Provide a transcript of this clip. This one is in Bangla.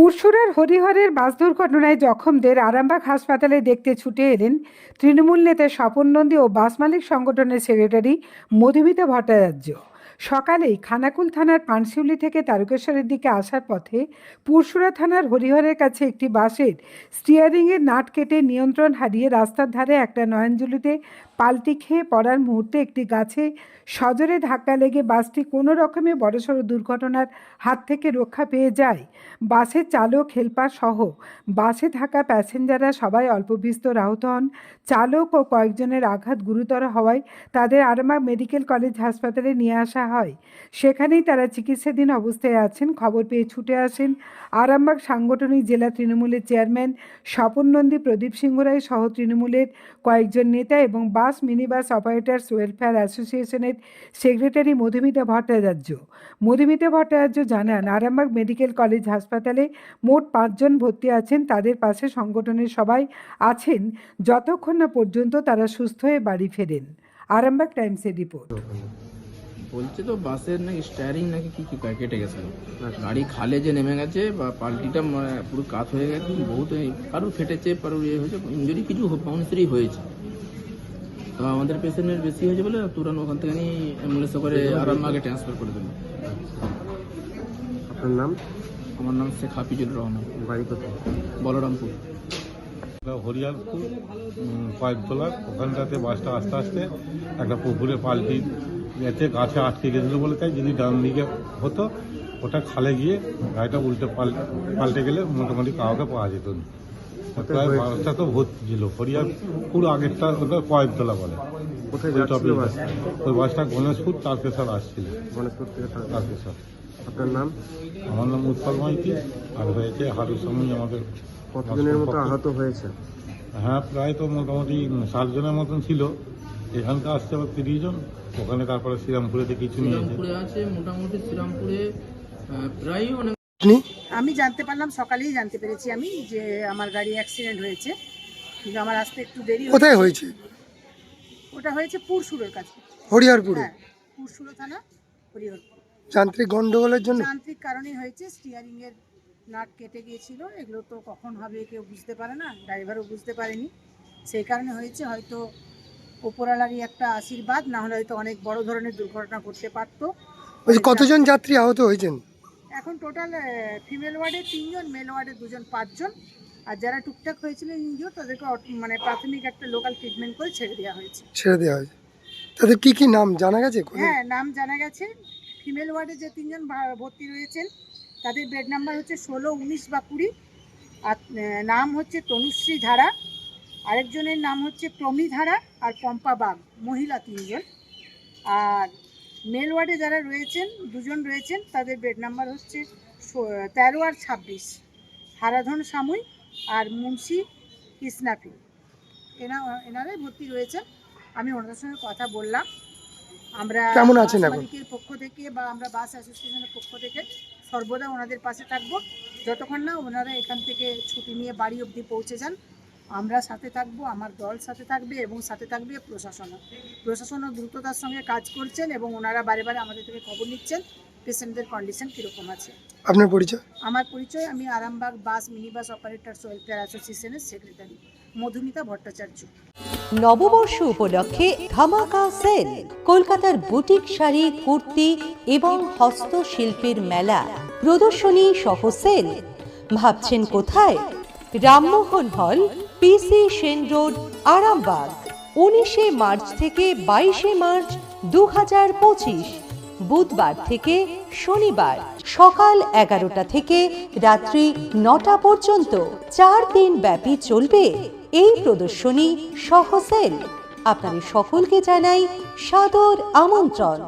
পুরসুরার হরিহরের বাস দুর্ঘটনায় জখমদের আরামবাগ হাসপাতালে দেখতে ছুটে এলেন তৃণমূল নেতা স্বপন নন্দী ও বাস মালিক সংগঠনের সেক্রেটারি মধুমিতা ভট্টাচার্য। সকালেই খানাকুল থানার পানশিউলি থেকে তারকেশ্বরের দিকে আসার পথে পুরসুরা থানার হরিহরের কাছে একটি বাসের স্টিয়ারিংয়ের নাট কেটে নিয়ন্ত্রণ হারিয়ে রাস্তার ধারে একটা নয়নজুলিতে পাল্টি খেয়ে পড়ার মুহূর্তে একটি গাছে সজোরে ধাক্কা লেগে বাসটি কোনো রকমে বড়সড় দুর্ঘটনার হাত থেকে রক্ষা পেয়ে যায়। বাসের চালক, হেলপার সহ বাসে থাকা প্যাসেঞ্জাররা সবাই অল্প বিস্তর আহত হন। চালক ও কয়েকজনের আঘাত গুরুতর হওয়ায় তাদের আরামবাগ মেডিকেল কলেজ হাসপাতালে নিয়ে আসা হয়। সেখানেই তারা চিকিৎসাধীন অবস্থায় আছেন। খবর পেয়ে ছুটে আসেন আরামবাগ সাংগঠনিক জেলা তৃণমূলের চেয়ারম্যান স্বপন নন্দী, প্রদীপ সিংহ রায় সহ তৃণমূলের কয়েকজন নেতা এবং বাস বাস অপারেটার্স ওয়েলফেয়ার অ্যাসোসিয়েশনের সেক্রেটারি মধুমিতা ভট্টাচার্য। মধুমিতা ভট্টাচার্য জানান, আরামবাগ মেডিকেল কলেজ হাসপাতালে মোট পাঁচজন ভর্তি আছেন, তাদের পাশে সংগঠনের সবাই আছেন, যতক্ষণ না পর্যন্ত তারা সুস্থ হয়ে বাড়ি ফেরেন। আরামবাগ টাইমসের রিপোর্ট। বলছে তো বাসের নাকি স্টারিং নাকি কি কি কেটে গেছিল গাড়ি খালে যে নেমে গেছে বা পাল্টিটা পুরো কাত হয়ে গেছে, বহুত কারও ফেটেছে, কারও ইয়ে হয়েছে ইঞ্জুরি কিছু মানুষেরই হয়েছে। আমাদের পেশেন্টের বেশি হয়েছে বলে তুরান ওখান থেকে নিয়ে অ্যাম্বুলেন্সে করে আরামবাগে ট্রান্সফার করে দেবো আপনার নাম? আমার নাম শেখ হাফিজুর রহমান। বাড়ি কোথায়? বলরামপুর। হরিয়ারপুর উম, ওখানটাতে বাসটা আস্তে আস্তে একটা পুকুরে পাল্টি গেছে গাছে আটকে গেছিল বলে তাই যদি ডান দিকে হতো ওটা খালে গিয়ে গাড়িটা উল্টে পাল্টে পাল্টে গেলে মোটামুটি কাউকে পাওয়া যেত না। প্রায় বাসটা তো ভর্তি ছিল হরিয়ারপুর আগেরটা ওটা কয়েকতলা বলে। কোথায় যাচ্ছিল বাস ওই বাসটা গণেশপুর তারকেশ্বর আসছিল। গণেশপুর থেকে তারকেশ্বর আপনার নাম? আমার নাম উৎপল মাইতি আর হয়েছে আমাদের কতদিনের মতো আহত হয়েছে? হ্যাঁ প্রায় তো মোটামুটি ষাট জনের মতন ছিল। এখানটা আসছে আবার তিরিশ জন ওখানে তারপরে শ্রীরামপুরেতে কিছু নিয়েছে। আছে মোটামুটি শ্রীরামপুরে প্রায় অনেক আমি জানতে পারলাম সকালেই জানতে পেরেছি আমি যে আমার গাড়ি অ্যাক্সিডেন্ট হয়েছে। কিন্তু আমার আসতে একটু দেরি কোথায় হয়েছে? ওটা হয়েছে পুরসুরের কাছে। হরিহরপুরে? হ্যাঁ পুরসুরো থানা হরিহরপুর। যান্ত্রিক গন্ডগোলের জন্য? যান্ত্রিক কারণেই হয়েছে স্টিয়ারিং এর নাট কেটে গিয়েছিল। এগুলো তো কখন হবে কেউ বুঝতে পারে না ড্রাইভারও বুঝতে পারেনি। সেই কারণে হয়েছে হয়তো ওপরালারই একটা আশীর্বাদ না হলে হয়তো অনেক বড় ধরনের দুর্ঘটনা ঘটতে পারতো। কতজন যাত্রী আহত হয়েছেন? এখন টোটাল ফিমেল ওয়ার্ডে তিনজন মেল ওয়ার্ডে দুজন পাঁচজন। আর যারা টুকটাক হয়েছিল ইনজিওর তাদেরকে মানে প্রাথমিক একটা লোকাল ট্রিটমেন্ট করে ছেড়ে দেওয়া হয়েছে। ছেড়ে দেওয়া হয়েছে। তাদের কি কি নাম জানা গেছে হ্যাঁ নাম জানা গেছে। ফিমেল ওয়ার্ডে যে তিনজন ভর্তি রয়েছেন তাদের বেড নাম্বার হচ্ছে ষোলো উনিশ বা কুড়ি। আর নাম হচ্ছে তনুশ্রী ধারা। আরেকজনের নাম হচ্ছে প্রমি ধারা আর পম্পা বাগ মহিলা তিনজন। আর মেল ওয়ার্ডে যারা রয়েছেন দুজন রয়েছেন তাদের বেড নাম্বার হচ্ছে তেরো আর ছাব্বিশ। হারাধন সামুই আর মুন্সি কৃষ্ণাপি এনা এনারাই ভর্তি রয়েছেন। আমি ওনাদের সঙ্গে কথা বললাম। আমরা কেমন আছেন এখন? মালিকের পক্ষ থেকে বা আমরা বাস অ্যাসোসিয়েশনের পক্ষ থেকে সর্বদা ওনাদের পাশে থাকব। যতক্ষণ না ওনারা এখান থেকে ছুটি নিয়ে বাড়ি অবধি পৌঁছে যান আমরা সাথে থাকব আমার দল সাথে থাকবে এবং সাথে থাকবে প্রশাসনও। প্রশাসনও দ্রুততার সঙ্গে কাজ করছেন এবং ওনারা বারে বারে আমাদের থেকে খবর নিচ্ছেন পেশেন্টদের কন্ডিশন কীরকম আছে। আপনার পরিচয়? আমার পরিচয় আমি Arambagh bus mini bus operators welfare অ্যাসোসিয়েশনের সেক্রেটারি মধুমিতা ভট্টাচার্য। নববর্ষ উপলক্ষে ধামাকা সেল কলকাতার বুটিক শাড়ি কুর্তি এবং হস্তশিল্পের মেলা। প্রদর্শনী সহ সেল। ভাবছেন কোথায়? রামমোহন হল পিসি সেন রোড, আরামবাগ, উনিশে মার্চ থেকে বাইশে মার্চ দু হাজার পঁচিশ। বুধবার থেকে শনিবার সকাল এগারোটা থেকে রাত্রি নটা পর্যন্ত চার দিন ব্যাপী চলবে এই প্রদর্শনী সহ সেল। আপনাদের সকলকে জানাই সাদর আমন্ত্রণ।